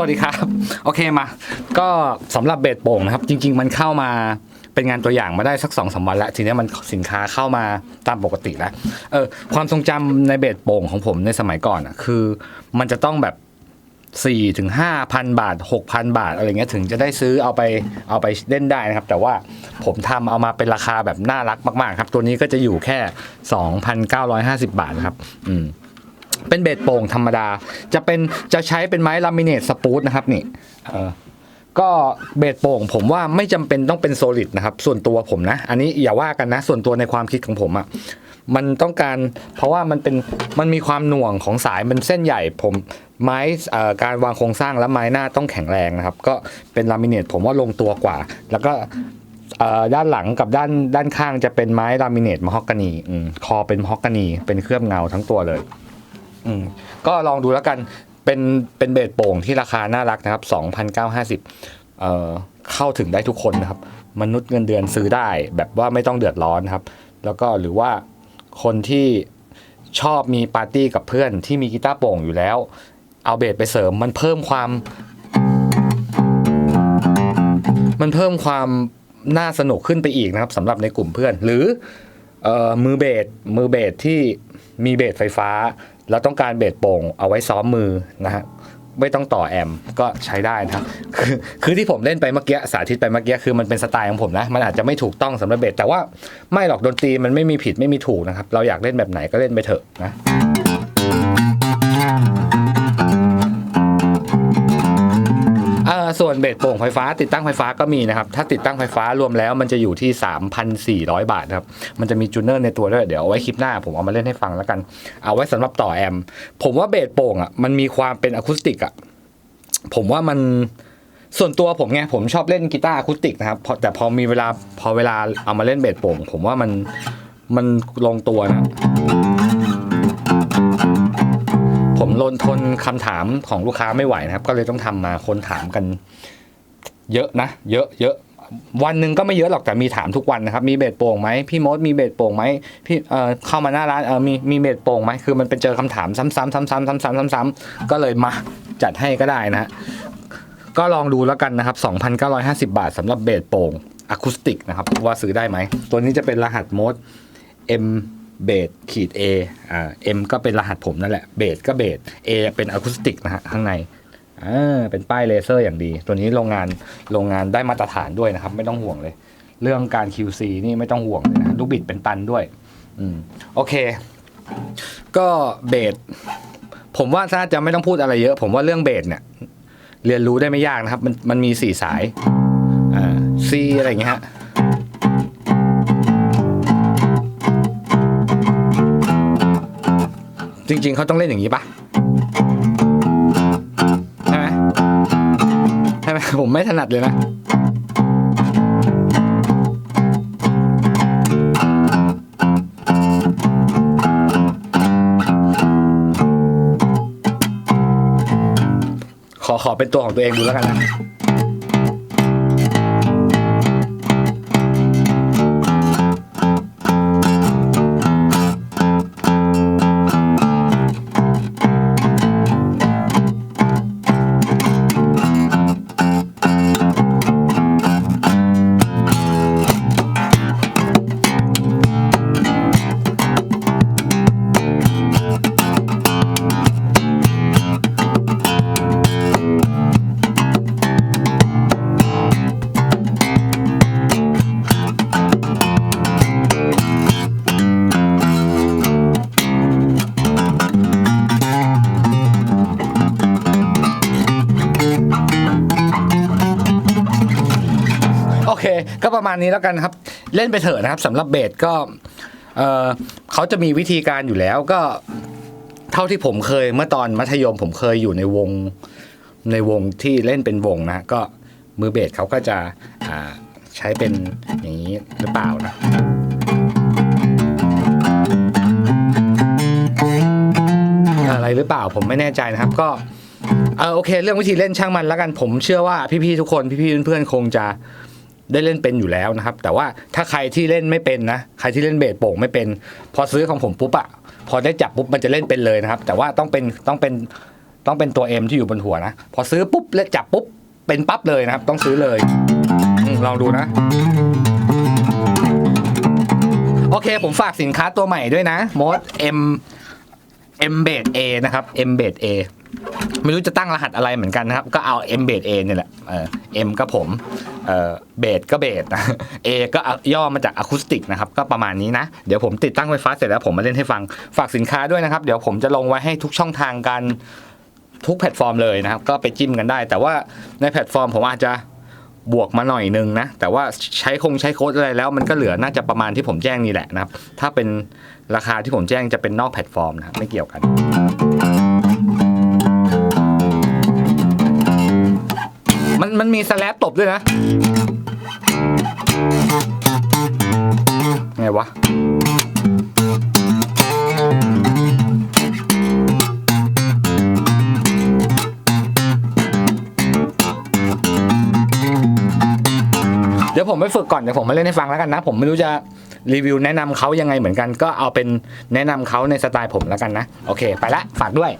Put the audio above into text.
สวัสดีครับ โอเคมา ก็สำหรับเบสโป่งนะครับ จริง ๆ มันเข้ามาเป็นงานตัวอย่างมาได้สักสองสามวันแล้วทีนี้มันสินค้าเข้ามาตามปกติแล้วเออความทรงจำในเบสโป่งของผมในสมัยก่อนอะคือ มันจะต้องแบบสี่ถึงห้าพันบาทหกพันบาทอะไรเงี้ยถึงจะได้ซื้อเอาไปเอาไปเล่นได้นะครับ แต่ว่าผมทำเอามาเป็นราคาแบบน่ารักมาก ๆ ครับ ตัวนี้ก็จะอยู่แค่2,950บาทครับ อืม เป็นเบสโป่งธรรมดา จะเป็นจะใช้เป็นไม้ลามิเนตสปูตนะครับนี่ก็เบสโป่งผมว่าไม่จำเป็นต้องเป็นโซลิดนะครับ ส่วนตัวผมนะ อันนี้อย่าว่ากันนะ ส่วนตัวในความคิดของผมอะ่ะมันต้องการเพราะว่ามันเป็นมันมีความหน่วงของสายมันเส้นใหญ่ผมไม้การวางโครงสร้างและไม้หน้าต้องแข็งแรงนะครับ ก็เป็นลามิเนตผมว่าลงตัวกว่า แล้วก็ด้านหลังกับด้านด้านข้างจะเป็นไม้ลามิเนตมะฮอกกานีคอเป็นมะฮอกกานี เป็นเคลือบเงาทั้งตัวเลย อืมก็ลองดูแล้วกันเป็นเป็นเบสโป่งที่ราคาน่ารักนะครับ2,950เอ่อเข้าถึงได้ทุกคนนะครับ มนุษย์เงินเดือนซื้อได้ แบบว่าไม่ต้องเดือดร้อนครับ แล้วก็หรือว่าคนที่ชอบมีปาร์ตี้กับเพื่อนที่มีกีตาร์โป่งอยู่แล้ว เอาเบสไปเสริมมันเพิ่มความ มันเพิ่มความน่าสนุกขึ้นไปอีกนะครับสำหรับในกลุ่มเพื่อน หรือออมือเบสมือเบสที่มีเบสไฟฟ้า เราต้องการเบสโป่งเอาไว้ซ้อมมือนะฮะไม่ต้องต่อแอมก็ใช้ได้นะครับคือคือที่ผมเล่นไปเมื่อกี้สาธิตไปเมื่อกี้คือมันเป็นสไตล์ของผมนะ มันอาจจะไม่ถูกต้องสำหรับเบสแต่ว่าไม่หรอกดนตรีมันไม่มีผิดไม่มีถูกนะครับ เราอยากเล่นแบบไหนก็เล่นไปเถอะนะ ส่วนเบสโป่งไฟฟ้า ติดตั้งไฟฟ้าก็มีนะครับ ถ้าติดตั้งไฟฟ้ารวมแล้วมันจะอยู่ที่ 3,400 บาทครับ มันจะมีจูเนอร์ในตัวด้วย เดี๋ยวเอาไว้คลิปหน้าผมเอามาเล่นให้ฟังแล้วกัน เอาไว้สำหรับต่อแอม ผมว่าเบสโป่งอะมันมีความเป็นอะคูสติกอะ ผมว่ามันส่วนตัวผมไงผมชอบเล่นกีตาร์อะคูสติกนะครับแต่พอมีเวลาพอเวลาเอามาเล่นเบสโป่ง ผมว่ามันมันลงตัวนะ ผมลนทนคำถามของลูกค้าไม่ไหวนะครับ ก็เลยต้องทำมาคนถามกัน เยอะนะ เยอะเยอะวันหนึ่งก็ไม่เยอะหรอกแต่มีถามทุกวันนะครับ มีเบสโป่งไหมพี่มดมีเบสโป่งไหมพี่เอ่อเข้ามาหน้าร้านเออมีมีเบสโป่งไหมคือมันเป็นเจอคำถามซ้ำๆซ้ำๆซ้ำๆซ้ำๆซ้ำๆก็เลยมาจัดให้ก็ได้นะฮะก็ลองดูแล้วกันนะครับ 2,950 บาทสำหรับเบสโป่งอะคูสติกนะครับ ว่าซื้อได้ไหม ตัวนี้จะเป็นรหัสโมด M เบสขีด A อ่า M ก็เป็นรหัสผมนั่นแหละ เบสก็เบส A เป็นอะคูสติกนะฮะข้างในอ่าเป็นป้ายเลเซอร์อย่างดี ตัวนี้โรงงานโรงงานได้มาตรฐานด้วยนะครับ ไม่ต้องห่วงเลย เรื่องการ QC นี่ไม่ต้องห่วงเลยนะลูกบิดเป็นตันด้วยอืมโอเค ก็เบสผมว่าถ้าจะไม่ต้องพูดอะไรเยอะ ผมว่าเรื่องเบสเนี่ย เรียนรู้ได้ไม่ยากนะครับ มันมันมีสี่สายอ่า C อะไรอย่างเงี้ยฮะ จริง ๆเขาต้องเล่นอย่างนี้ปะใช่ไหมใช่ไหมผมไม่ถนัดเลยนะขอขอเป็นตัวของตัวเองดูแล้วกันนะ ก็ประมาณนี้แล้วกันครับ เล่นไปเถอะนะครับสำหรับเบสก็เออเขาจะมีวิธีการอยู่แล้วก็ เท่าที่ผมเคย เมื่อตอนมัธยมผมเคยอยู่ในวงในวงที่เล่นเป็นวงนะก็มือเบสเขาก็จะใช้เป็นอย่างนี้หรือเปล่านะอะไรหรือเปล่าผมไม่แน่ใจนะครับก็เออโอเค เรื่องวิธีเล่นช่างมันแล้วกันผมเชื่อว่าพี่ๆทุกคนพี่ๆเพื่อนๆคงจะ ได้เล่นเป็นอยู่แล้วนะครับ แต่ว่าถ้าใครที่เล่นไม่เป็นนะใครที่เล่นเบสโป่งไม่เป็น พอซื้อของผมปุ๊บอะพอได้จับปุ๊บมันจะเล่นเป็นเลยนะครับ แต่ว่าต้องเป็นต้องเป็นต้องเป็นตัว M ที่อยู่บนหัวนะ พอซื้อปุ๊บแล้จับปุ๊บเป็นปั๊บเลยนะครับ ต้องซื้อเลยอลองดูนะ โอเคผมฝากสินค้าตัวใหม่ด้วยนะมด M M b a d A นะครับ M b a d A ไม่รู้จะตั้งรหัสอะไรเหมือนกันนะครับ ก็เอา M b a d A เนี่ยแหละเออ M ก็ผมเออเบสก็เบสนะ A ก็ย่อมาจากอะคูสติกนะครับ ก็ประมาณนี้นะ เดี๋ยวผมติดตั้งไฟฟ้าเสร็จแล้วผมมาเล่นให้ฟัง ฝากสินค้าด้วยนะครับ เดี๋ยวผมจะลงไว้ให้ทุกช่องทางกันทุกแพลตฟอร์มเลยนะครับ ก็ไปจิ้มกันได้ แต่ว่าในแพลตฟอร์มผมอาจจะบวกมาหน่อยนึงนะ แต่ว่าใช้คงใช้โค้ดอะไรแล้ว มันก็เหลือน่าจะประมาณที่ผมแจ้งนี่แหละนะครับ ถ้าเป็นราคาที่ผมแจ้งจะเป็นนอกแพลตฟอร์มนะไม่เกี่ยวกัน มันมีสแลปตบด้วยนะไงวะเดี๋ยวผมไปฝึกก่อนเดี๋ยวผมมาเล่นให้ฟังแล้วกันนะ ผมไม่รู้จะรีวิวแนะนำเขายังไงเหมือนกัน ก็เอาเป็นแนะนำเขาในสไตล์ผมแล้วกันนะ โอเค ไปละฝากด้วย